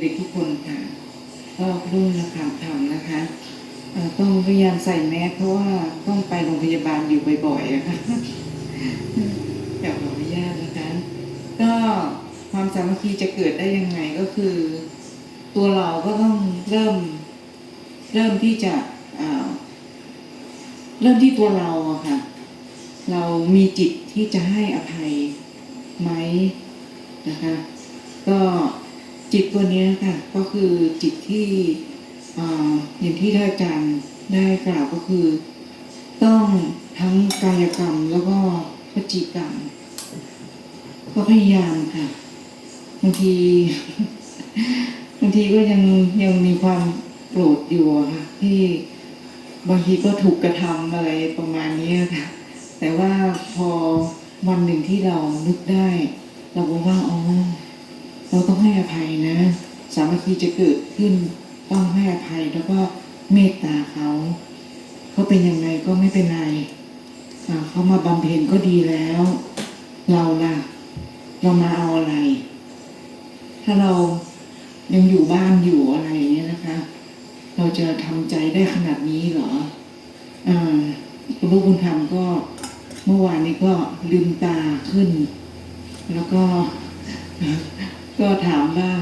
เด็กทุกคนค่ะก็รุ่นละคำทำนะคะต้องพยายามใส่แมสเพราะว่าต้องไปโรงพยาบาลอยู่บ่อยๆอะค่ะอยากขออนุญาตนะคะ ก็ความสามัคคีจะเกิดได้ยังไงก็คือ ตัวเราก็ต้องเริ่ม เริ่มที่จะเริ่มที่ตัวเราอะค่ะ เรามีจิตที่จะให้อภัยไหมนะคะ ก็ จิตตัวนี้ค่ะก็คือจิตที่อ่าอย่างที่ท่านอาจารย์ได้กล่าวก็คือ ต้องทั้งกายกรรมแล้วก็วจีกรรมก็พยายามค่ะบางทีบางทีก็ยังยังมีความโกรธอยู่ค่ะที่บางทีก็ถูกกระทำอะไรประมาณนี้ค่ะ แต่ว่าพอวันหนึ่งที่เรานึกได้ เราก็ว่าอ๋อ เราต้องให้อภัยนะ สามัคคีจะเกิดขึ้น ต้องให้อภัยแล้วก็เมตตาเขาเขาเป็นยังไงก็ไม่เป็นไรเขามาบำเพ็ญก็ดีแล้ว เราล่ะ เรามาเอาอะไร ถ้าเรายังอยู่บ้านอยู่อะไรอย่างเงี้ยนะคะ เราจะทำใจได้ขนาดนี้เหรออ่าคุณลูกบุญธรรมก็เมื่อวานนี้ก็ลืมตาขึ้น แล้วก็ ก็ถามว่า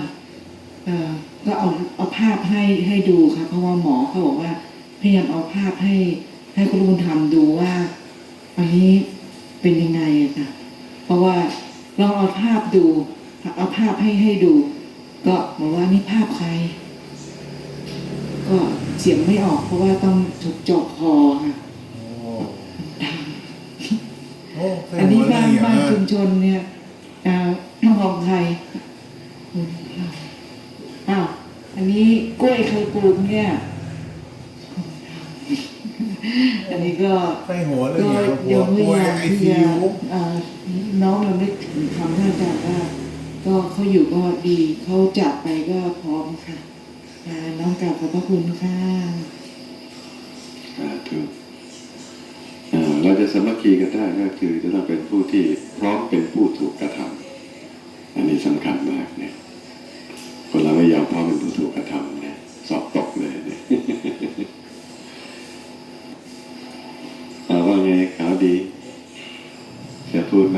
เออก็เอาเอาภาพให้ให้ดูค่ะเพราะว่าหมอเขาบอกว่าพยายามเอาภาพให้ให้คุณลุงทำดูว่าอันนี้เป็นยังไงอะค่ะเพราะว่าลองเอาภาพดู เอาภาพให้ให้ดู ก็บอกว่านี่ภาพใคร ก็เสียงไม่ออก เพราะว่าต้องถูกเจาะคอค่ะโอ้โอ้ใส่อันนี้หัวเลบ้านยเหรอบ้านชุมชนเนี่ยอ่าของใครอ้าว อันนี้กล้วยเคยปลูกเนี่ย อันนี้ก็ใส่หัวเลยก็เหรอหัวงไม่ป่วยไอที่ซียูน้องเราไม่ถึงคำท่านอาจารย์ว่าก็เขาอยู่ก็ดีเขาจากไปก็พร้อมค่ะน้องกลับขอบพระคุณค่ะสาธุเราจะสมัคคีกันได้ก็คือจะต้องเป็นผู้ที่พร้อมเป็นผู้ ขาวดีจะพูดไหม